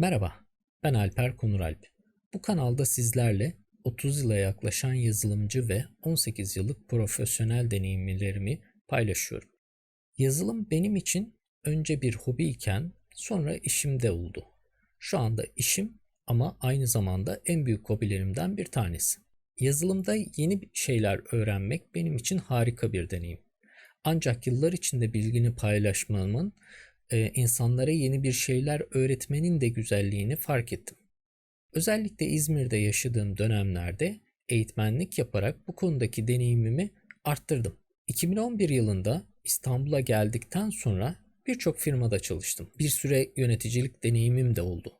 Merhaba, ben Alper Konuralp. Bu kanalda sizlerle 30 yıla yaklaşan yazılımcı ve 18 yıllık profesyonel deneyimlerimi paylaşıyorum. Yazılım benim için önce bir hobi iken sonra işim de oldu. Şu anda işim ama aynı zamanda en büyük hobilerimden bir tanesi. Yazılımda yeni şeyler öğrenmek benim için harika bir deneyim. Ancak yıllar içinde bilgini paylaşmamın e, insanlara yeni bir şeyler öğretmenin de güzelliğini fark ettim. Özellikle İzmir'de yaşadığım dönemlerde eğitmenlik yaparak bu konudaki deneyimimi arttırdım. 2011 yılında İstanbul'a geldikten sonra birçok firmada çalıştım. Bir süre yöneticilik deneyimim de oldu.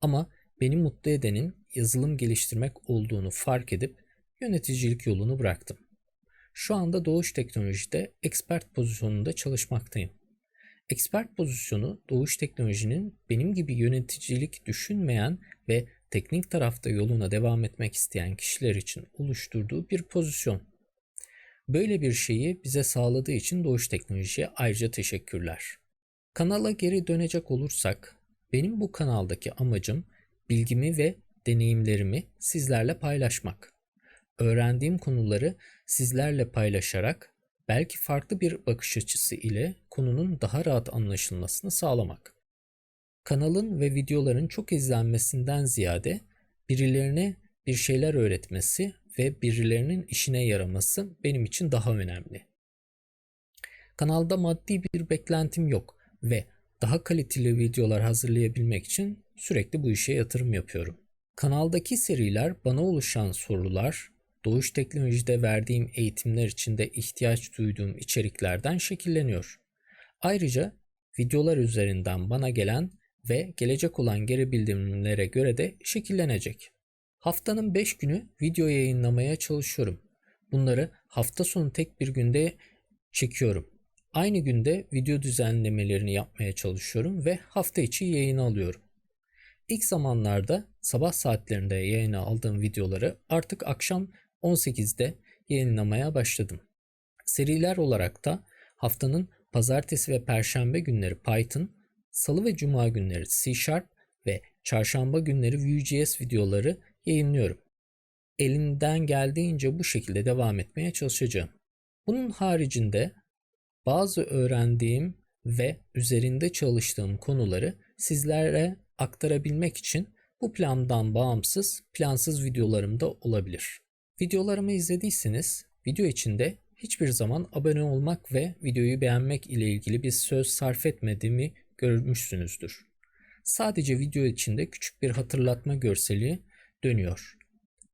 Ama beni mutlu edenin yazılım geliştirmek olduğunu fark edip yöneticilik yolunu bıraktım. Şu anda Doğuş Teknoloji'de expert pozisyonunda çalışmaktayım. Expert pozisyonu Doğuş Teknoloji'nin benim gibi yöneticilik düşünmeyen ve teknik tarafta yoluna devam etmek isteyen kişiler için oluşturduğu bir pozisyon. Böyle bir şeyi bize sağladığı için Doğuş Teknoloji'ye ayrıca teşekkürler. Kanala geri dönecek olursak, benim bu kanaldaki amacım bilgimi ve deneyimlerimi sizlerle paylaşmak. Öğrendiğim konuları sizlerle paylaşarak belki farklı bir bakış açısı ile konunun daha rahat anlaşılmasını sağlamak. Kanalın ve videoların çok izlenmesinden ziyade birilerine bir şeyler öğretmesi ve birilerinin işine yaraması benim için daha önemli. Kanalda maddi bir beklentim yok ve daha kaliteli videolar hazırlayabilmek için sürekli bu işe yatırım yapıyorum. Kanaldaki seriler bana oluşan sorular, Doğuş Teknoloji'de verdiğim eğitimler içinde ihtiyaç duyduğum içeriklerden şekilleniyor. Ayrıca videolar üzerinden bana gelen ve gelecek olan geri bildirimlere göre de şekillenecek. Haftanın 5 günü video yayınlamaya çalışıyorum. Bunları hafta sonu tek bir günde çekiyorum. Aynı günde video düzenlemelerini yapmaya çalışıyorum ve hafta içi yayını alıyorum. İlk zamanlarda sabah saatlerinde yayına aldığım videoları artık akşam 18'de yayınlamaya başladım. Seriler olarak da haftanın pazartesi ve perşembe günleri Python, salı ve cuma günleri C Sharp ve çarşamba günleri Vue.js videoları yayınlıyorum. Elimden geldiğince bu şekilde devam etmeye çalışacağım. Bunun haricinde bazı öğrendiğim ve üzerinde çalıştığım konuları sizlere aktarabilmek için bu plandan bağımsız plansız videolarım da olabilir. Videolarımı izlediyseniz video içinde hiçbir zaman abone olmak ve videoyu beğenmek ile ilgili bir söz sarf etmediğimi görmüşsünüzdür. Sadece video içinde küçük bir hatırlatma görseli dönüyor.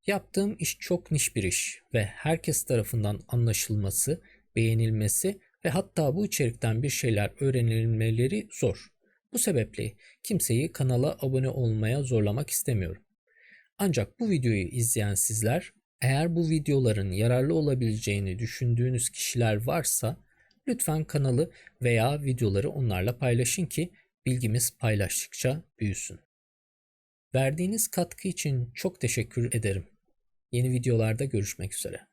Yaptığım iş çok niş bir iş ve herkes tarafından anlaşılması, beğenilmesi ve hatta bu içerikten bir şeyler öğrenilmeleri zor. Bu sebeple kimseyi kanala abone olmaya zorlamak istemiyorum. Ancak bu videoyu izleyen sizler eğer bu videoların yararlı olabileceğini düşündüğünüz kişiler varsa lütfen kanalı veya videoları onlarla paylaşın ki bilgimiz paylaştıkça büyüsün. Verdiğiniz katkı için çok teşekkür ederim. Yeni videolarda görüşmek üzere.